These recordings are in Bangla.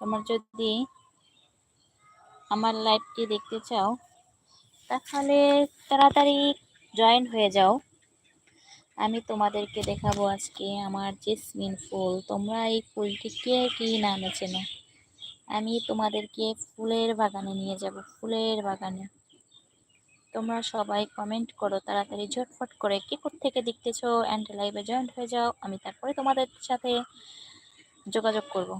তোমার যদি আমার লাইভটি দেখতে চাও, তাহলে তাড়াতাড়ি জয়েন হয়ে যাও। আমি তোমাদেরকে দেখাবো আজকে আমার জেসমিন ফুল। তোমরা এই ফুলটি কে কী নামে চেনো? আমি তোমাদেরকে ফুলের বাগানে নিয়ে যাব, ফুলের বাগানে। তোমরা সবাই কমেন্ট করো তাড়াতাড়ি, ঝটফট করে। কে থেকে দেখতেছো? অ্যান্ড লাইভে জয়েন্ট হয়ে যাও। আমি তারপরে তোমাদের সাথে যোগাযোগ করব।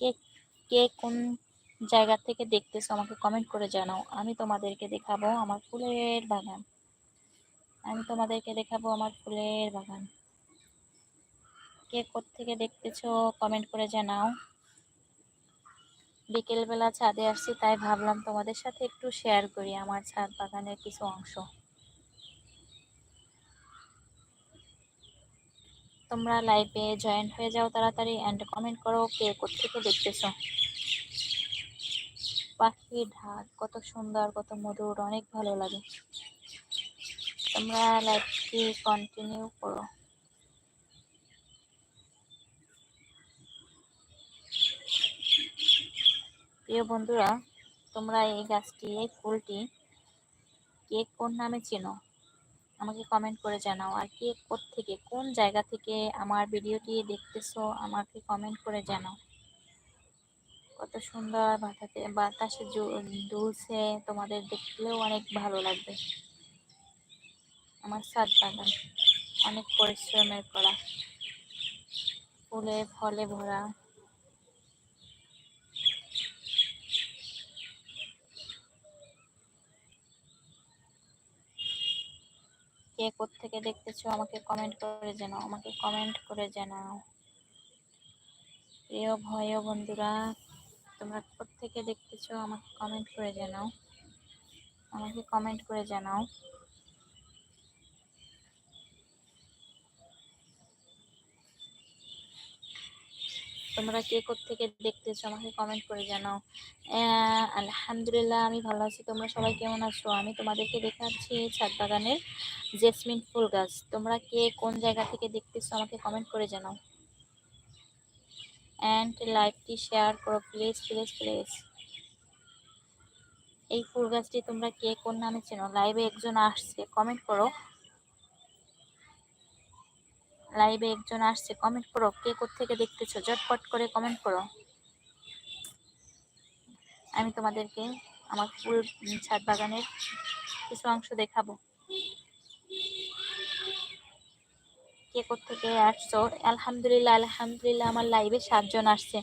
কে কে কোন জায়গা থেকে দেখতেছো আমাকে কমেন্ট করে জানাও। আমি তোমাদেরকে দেখাবো আমার ফুলের বাগান। আমি তোমাদেরকে দেখাবো আমার ফুলের বাগান। কে থেকে দেখতেছো কমেন্ট করে জানাও। বিকেলবেলা ছাদে আসছি, তাই ভাবলাম তোমাদের সাথে একটু শেয়ার করি আমার ছাদ বাগানের কিছু অংশ। তোমরা লাইভে জয়েন হয়ে যাও তাড়াতাড়ি অ্যান্ড কমেন্ট করো কে থেকে দেখতেছো। পাখির ঢাক, কত সুন্দর, কত মধুর, অনেক ভালো লাগে। তোমরা লাইভটি কন্টিনিউ করো। প্রিয় বন্ধুরা, তোমরা এই গাছটি, এই ফুলটি কে কোন নামে চেনো? আমাকে কমেন্ট করে জানাও আর কে থেকে কোন জায়গা থেকে আমার ভিডিওটি দেখতেছো, আমাকে কমেন্ট করে জানাও। কত সুন্দর বাতাতে, বাতাসে দুলছে, তোমাদের দেখলেও অনেক ভালো লাগবে। আমার সাত বাগান, অনেক পরিশ্রমের করা, ফুলে, ফলে ভরা। কে থেকে দেখতেছো, আমাকে কমেন্ট করে জানাও, আমাকে কমেন্ট করে জানাও। প্রিয় ভয় বন্ধুরা, তোমরা থেকে দেখতেছো, আমাকে কমেন্ট করে জানাও। আমাকে কমেন্ট করে জানাও। তোমরা কে থেকে দেখতেছো? আমাকে কমেন্ট করে জানাও। আলহামদুলিল্লাহ, আমি ভালো আছি। তোমরা সবাই কেমন আছো? আমি তোমাদেরকে দেখাচ্ছি ছাদ বাগানের জেসমিন ফুল গাছ। তোমরা কে কোন জায়গা থেকে দেখতেছো? আমাকে কমেন্ট করে জানাও। অ্যান্ড লাইকটি শেয়ার করো প্লিজ প্লিজ প্লিজ এই ফুল গাছটি তোমরা কে কোন নামে চেনো? লাইভে একজন আসছে। কমেন্ট করো। লাইভে একজন আসছে কমেন্ট করো, কে থেকে দেখতেছো? ঝটপট করে কমেন্ট করো। আমি তোমাদেরকে আমার ফুল ছাদ বাগানের কিছু অংশ দেখাবো। কে থেকে আসছো? আলহামদুলিল্লাহ আলহামদুলিল্লাহ, আমার লাইভে সাতজন আসছে।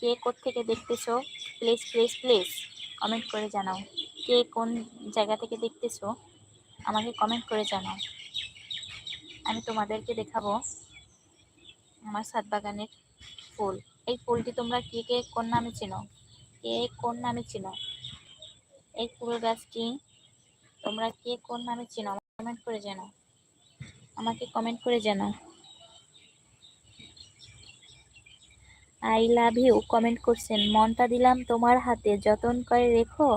কে থেকে দেখতেছো? প্লিজ প্লিজ প্লিজ কমেন্ট করে জানাও। কে কোন জায়গা থেকে দেখতেছো? আমাকে কমেন্ট করে জানাও। আমি তোমাদেরকে দেখাবো আমার সাত বাগানের ফুল। এই ফুলটি তোমরা কে কে কোন নামে চেনো? কে কোন নামে চেনো? এই ফুল গাছটি তোমরা কে কোন নামে চেনো? কমেন্ট করে জানাও। আমাকে কমেন্ট করে জানাও। আই লাভ ইউ, কমেন্ট করছেন। মনটা দিলাম তোমার হাতে, যতন করে রেখো,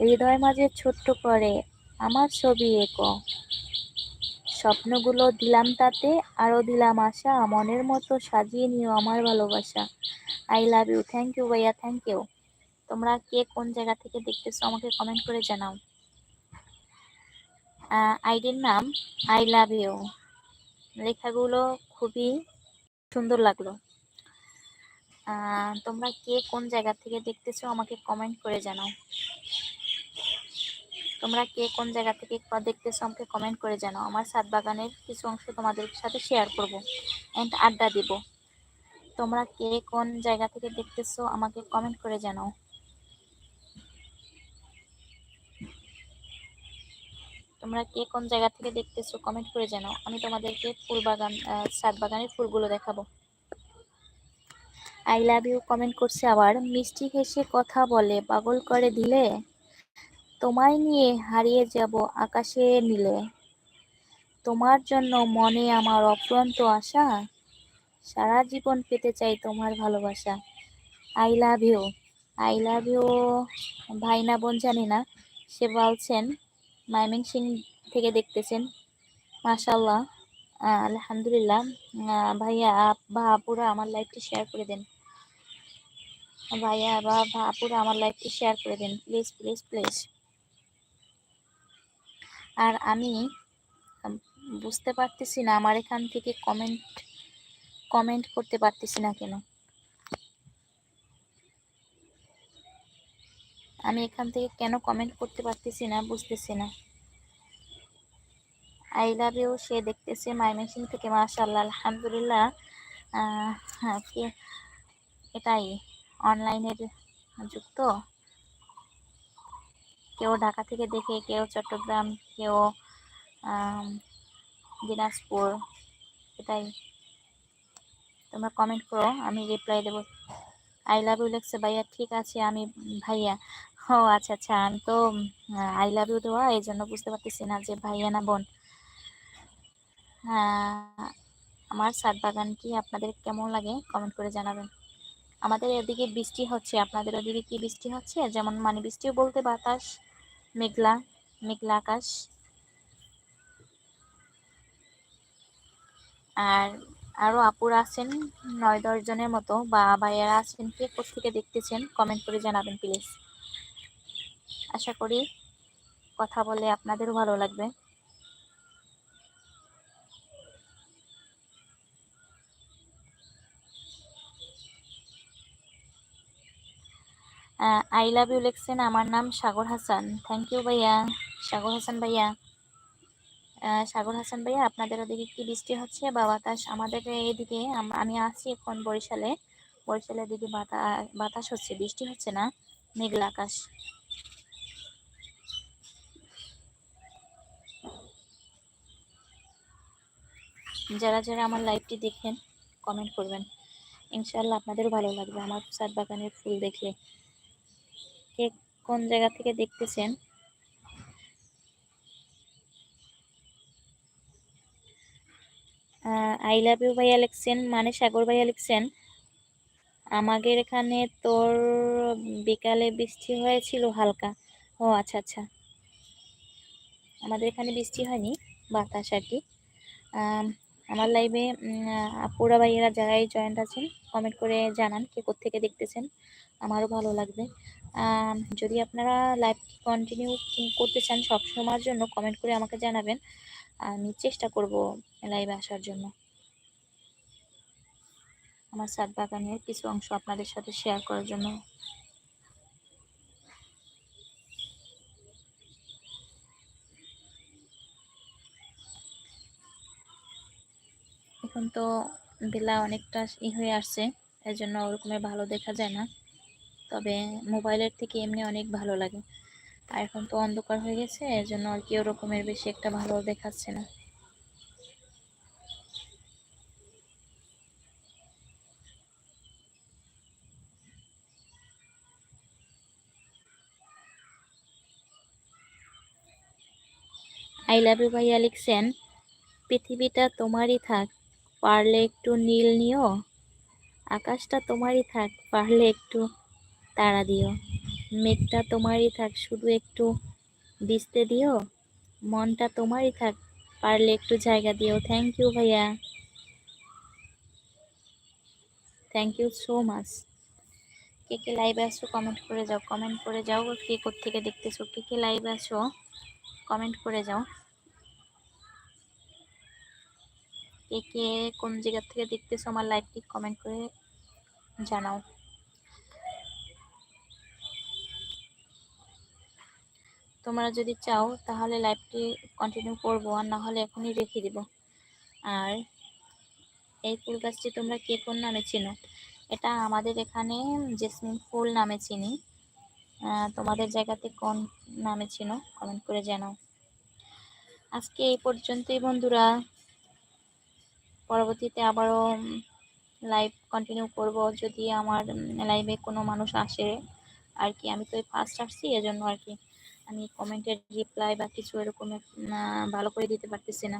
হৃদয় মাঝে ছোট্ট করে, আমার ছবি এঁকো। স্বপ্নগুলো দিলাম তাতে আরও দিলাম আশা, মনের মতো সাজিয়ে নিও আমার ভালোবাসা। I love you thank you ভাইয়া থ্যাংক ইউ তোমরা কে কোন জায়গা থেকে দেখতেছো আমাকে কমেন্ট করে জানাও। আইডির নাম আই লাভ ইউ লেখাগুলো খুবই সুন্দর লাগল। তোমরা কে কোন জায়গা থেকে দেখতেছো আমাকে কমেন্ট করে জানাও। তোমরা কে কোন জায়গা থেকে দেখতেছো আমাকে কমেন্ট করে জানাও। আমার সাত বাগানের কিছু অংশ তোমাদের সাথে শেয়ার করব অ্যান্ড আড্ডা দিব। তোমরা কে কোন জায়গা থেকে দেখতেছো আমাকে কমেন্ট করে জানাও। তোমরা কে কোন জায়গা থেকে দেখতেছো কমেন্ট করে জানাও। আমি তোমাদেরকে ফুল বাগান সাত বাগানের ফুলগুলো দেখাবো। আই লাভ ইউ কমেন্ট করছে আবার। মিষ্টি হেসে কথা বলে, পাগল করে দিলে? তোমায় নিয়ে হারিয়ে যাব আকাশে নিলে। তোমার জন্য মনে আমার অপ্রান্ত আশা। সারা জীবন পেতে চাই তোমার ভালোবাসা। I love you I love you ভাই না বোন জানি না, সে বলছেন মাইমিং সিং থেকে দেখতেছেন। মাশাল্লাহ আলহামদুলিল্লাহ। ভাইয়া আপুরা আমার লাইভটি শেয়ার করে দেন। ভাইয়া বা আপুরা আমার লাইভটি শেয়ার করে দেন। প্লিজ প্লিজ প্লিজ আর আমি বুঝতে পারতেছি না আমার এখান থেকে কমেন্ট কমেন্ট করতে পারতেছি না কেন। আমি এখান থেকে কেন কমেন্ট করতে পারতেছি না বুঝতেছি না। আই লাভ ইউ সে দেখতেছে মাই মেশিন থেকে মাশাল্লাহ আলহামদুলিল্লাহ। হ্যাঁ, এটাই অনলাইনের যুক্ত কেউ ঢাকা থেকে দেখে, কেউ চট্টগ্রাম, কেউ দিনাজপুর, এটাই। তোমরা কমেন্ট করো, আমি রিপ্লাই দেবো। আই লাভ ইউ লেখছে, ভাইয়া, ঠিক আছে, আমি ভাইয়া। ও আচ্ছা আচ্ছা আমি তো আই লাভ ইউ দেওয়া, এই জন্য বুঝতে পারতেছি না যে ভাইয়া না বোন। আমার সাত বাগানটি আপনাদের কেমন লাগে? কমেন্ট করে জানাবেন। আমাদের এদিকে বৃষ্টি হচ্ছে, আপনাদের ওদিকে কি বৃষ্টি হচ্ছে? যেমন মানে বৃষ্টিও বলতে বাতাস। মেঘলা মেঘলা আকাশ। আর আরও আপুরা আছেন, নয় দশ জনের মতো, বা ভাইয়ারা আছেন, কে থেকে দেখতেছেন কমেন্ট করে জানাবেন প্লিজ আশা করি কথা বলে আপনাদেরও ভালো লাগবে। আই লাভ ইউ লেখছেন আমার নাম সাগর হাসান। থ্যাংক ইউ ভাইয়া। সাগর হাসান ভাইয়া। সাগর হাসান ভাইয়া, আপনাদের ওদিকে কি বৃষ্টি হচ্ছে বা বাতাস? আমাদের এদিকে আমি আছি এখন বরিশালে। বরিশালের দিকে বাতাস হচ্ছে, বৃষ্টি হচ্ছে না। মেঘলা আকাশ। যারা যারা আমার লাইভটি দেখেন কমেন্ট করবেন। ইনশাআল্লাহ আপনাদেরও ভালো লাগবে। আমার সাত বাগানের ফুল দেখলে। কে কোন জায়গা থেকে দেখতেছেন? আই লাভ ইউ ভাইয়া লিখছেন মানে সাগর ভাইয়া লিখছেন আমাদের এখানে তোর বিকালে বৃষ্টি হয়েছিল হালকা। ও আচ্ছা আচ্ছা। আমাদের এখানে বৃষ্টি হয়নি, বাতাস আর কি। আমার লাইভে আপুরা ভাইয়েরা যারাই জয়েন্ট আছেন কমেন্ট করে জানান কে থেকে দেখতেছেন। আমারও ভালো লাগবে। যদি আপনারা লাইভ কন্টিনিউ করতে চান সব সময়ের জন্য কমেন্ট করে আমাকে জানাবেন। আমি চেষ্টা করব লাইভে আসার জন্য। আমার সাত বাগানের কিছু অংশ আপনাদের সাথে শেয়ার করার জন্য। এখন তো বেলা অনেকটা ই হয়ে আসছে এর জন্য ওরকমের ভালো দেখা যায় না। তবে মোবাইলের থেকে এমনি অনেক ভালো লাগে। আর এখন তো অন্ধকার হয়ে গেছে এর জন্য আর কি ওরকমের বেশি একটা ভালো দেখাচ্ছে না। আই লাভ ইউ ভাইয়া, লিখছেন, পৃথিবীটা তোমারই থাক পারলে একটু নীল নিও। আকাশটা তোমারই থাক, পারলে একটু তাড়া দিও। মেঘটা তোমারই থাক, শুধু একটু ভিজতে দিও। মনটা তোমারই থাক, পারলে একটু জায়গা দিও। থ্যাংক ইউ ভাইয়া। থ্যাংক ইউ সো মাচ কে কে লাইভে আসো কমেন্ট করে যাও। কমেন্ট করে যাও, কে থেকে দেখতেছো? কে কে লাইভে আসো কমেন্ট করে যাও। কে কে কোন জায়গা থেকে দেখতেছো আমার লাইভটি কমেন্ট করে জানাও। তোমরা যদি চাও তাহলে লাইভটি কন্টিনিউ করব, আর না হলে এখনই রেখে দিব। আর এই ফুল গাছটি তোমরা কে কোন নামে চিনো? এটা আমাদের এখানে জেসমিন ফুল নামে চিনি। তোমাদের জায়গাতে কোন নামে চিনো? কমেন্ট করে জানাও। আজকে এই পর্যন্তই বন্ধুরা। পরবর্তীতে আবারও লাইভ কন্টিনিউ করব যদি আমার লাইভে কোনো মানুষ আসে আর কি। আমি তো ফার্স্ট আসছি, এজন্য আর কি আমি কমেন্টের রিপ্লাই বা কিছু এরকম ভালো করে দিতে পারতেছি না।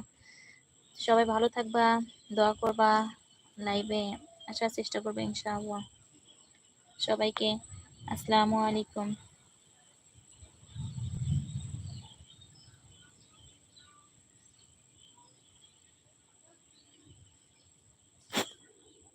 সবাই ভালো থাকবা, দোয়া করবা লাইভে আসার চেষ্টা করবে ইনশাআল্লাহ। সবাইকে আসসালামু আলাইকুম।